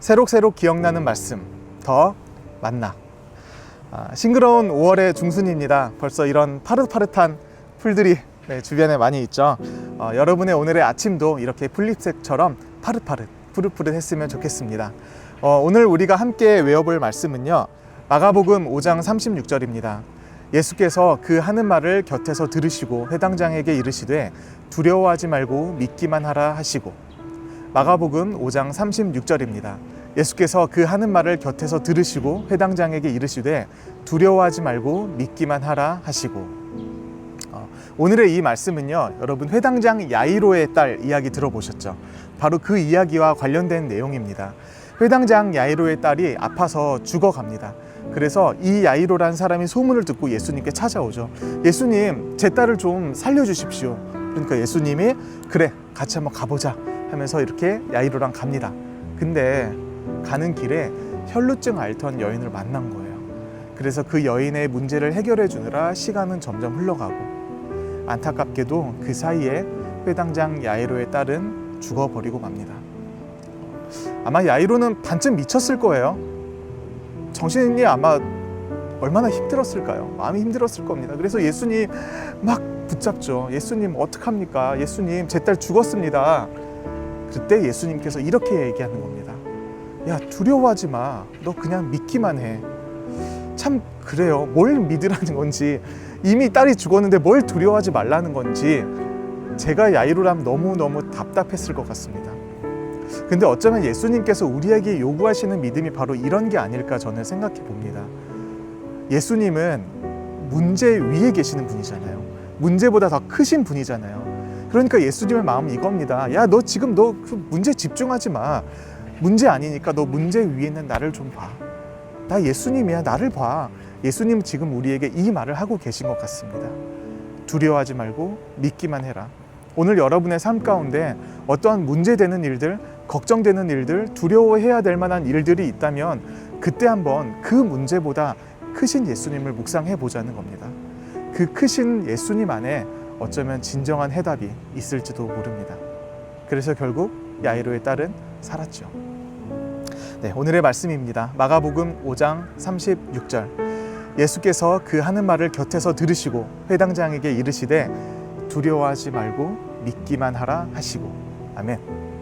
새록새록 기억나는 말씀 더 만나 아, 싱그러운 5월의 중순입니다. 벌써 이런 파릇파릇한 풀들이 네, 주변에 많이 있죠. 어, 여러분의 오늘의 아침도 이렇게 풀잎색처럼 파릇파릇 푸릇푸릇했으면 좋겠습니다. 어, 오늘 우리가 함께 외워볼 말씀은요. 마가복음 5장 36절입니다. 예수께서 그 하는 말을 곁에서 들으시고 회당장에게 이르시되 두려워하지 말고 믿기만 하라 하시고 마가복음 5장 36절입니다. 예수께서 그 하는 말을 곁에서 들으시고 회당장에게 이르시되 두려워하지 말고 믿기만 하라 하시고 어, 오늘의 이 말씀은요 여러분 회당장 야이로의 딸 이야기 들어보셨죠? 바로 그 이야기와 관련된 내용입니다. 회당장 야이로의 딸이 아파서 죽어갑니다. 그래서 이 야이로란 사람이 소문을 듣고 예수님께 찾아오죠. 예수님, 제 딸을 좀 살려주십시오. 그러니까 예수님이 그래, 같이 한번 가보자 하면서 이렇게 야이로랑 갑니다. 근데 가는 길에 혈루증 앓던 여인을 만난 거예요. 그래서 그 여인의 문제를 해결해 주느라 시간은 점점 흘러가고 안타깝게도 그 사이에 회당장 야이로의 딸은 죽어버리고 맙니다. 아마 야이로는 반쯤 미쳤을 거예요. 정신이 아마 얼마나 힘들었을까요? 마음이 힘들었을 겁니다. 그래서 예수님 막 붙잡죠. 예수님 어떡합니까? 예수님 제 딸 죽었습니다. 그때 예수님께서 이렇게 얘기하는 겁니다. 야 두려워하지 마. 너 그냥 믿기만 해. 참 그래요. 뭘 믿으라는 건지 이미 딸이 죽었는데 뭘 두려워하지 말라는 건지 제가 야이로라면 너무너무 답답했을 것 같습니다. 근데 어쩌면 예수님께서 우리에게 요구하시는 믿음이 바로 이런 게 아닐까 저는 생각해 봅니다. 예수님은 문제 위에 계시는 분이잖아요. 문제보다 더 크신 분이잖아요. 그러니까 예수님의 마음은 이겁니다. 야, 너 지금 너 그 문제 집중하지 마. 문제 아니니까 너 문제 위에 있는 나를 좀 봐. 나 예수님이야. 나를 봐. 예수님 지금 우리에게 이 말을 하고 계신 것 같습니다. 두려워하지 말고 믿기만 해라. 오늘 여러분의 삶 가운데 어떠한 문제되는 일들, 걱정되는 일들, 두려워해야 될 만한 일들이 있다면 그때 한번 그 문제보다 크신 예수님을 묵상해 보자는 겁니다. 그 크신 예수님 안에 어쩌면 진정한 해답이 있을지도 모릅니다. 그래서 결국 야이로의 딸은 살았죠. 네, 오늘의 말씀입니다. 마가복음 5장 36절. 예수께서 그 하는 말을 곁에서 들으시고 회당장에게 이르시되 두려워하지 말고 믿기만 하라 하시고 아멘.